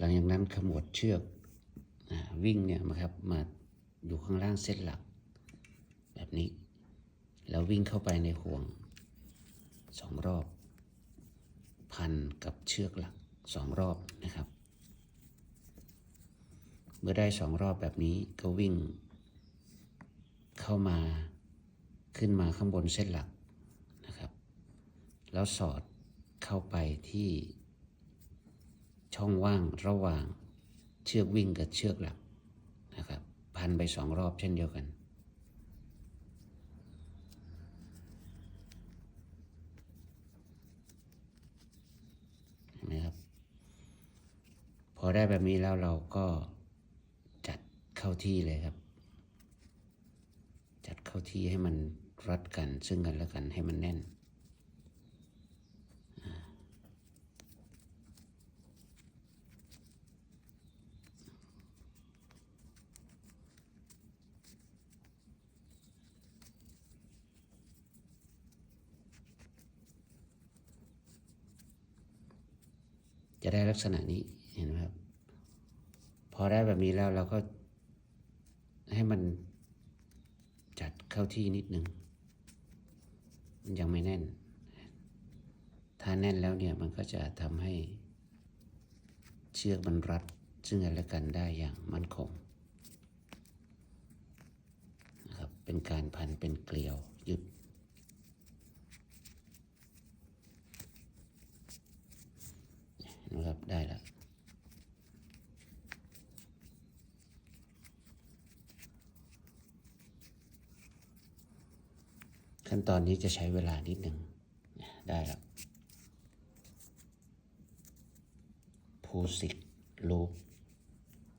หลังจากนั้นขมวดเชือกวิ่งเนี่ยมาครับมาอยู่ข้างล่างเส้นหลัก แบบนี้ แล้ววิ่งเข้าไปในห่วงสองรอบ พันกับเชือกหลักสองรอบนะครับ เมื่อได้สองรอบแบบนี้ก็วิ่ง เข้ามาขึ้นมาข้างบนเส้นหลักนะครับ แล้วสอดเข้าไปที่ ช่องว่างระหว่างเชือกวิ่งกับเชือกหลักนะครับพันไปสองรอบเช่นเดียวกันเห็นไหมครับ พอได้แบบนี้แล้วเราก็จัดเข้าที่เลยครับ จัดเข้าที่ให้มันรัดกันซึ่งกันและกันให้มันแน่น จะได้ลักษณะนี้เห็นไหมครับ พอได้แบบนี้แล้วเราก็ให้มันจัดเข้าที่นิดนึง มันยังไม่แน่น ถ้าแน่นแล้วเนี่ยมันก็จะทำให้เชือกมันรัดซึ่งกันและกันได้อย่างมั่นคงนะครับเป็นการพันเป็นเกลียวยึด นะครับได้แล้ว ขั้นตอนนี้จะใช้เวลานิดหนึ่งได้แล้วพูสิกลูป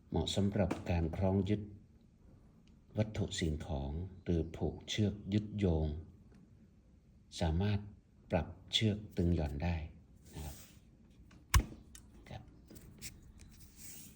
เหมาะสำหรับการคล้องยึด วัตถุสิ่งของหรือผูกเชือกยึดโยง สามารถปรับเชือกตึงหย่อนได้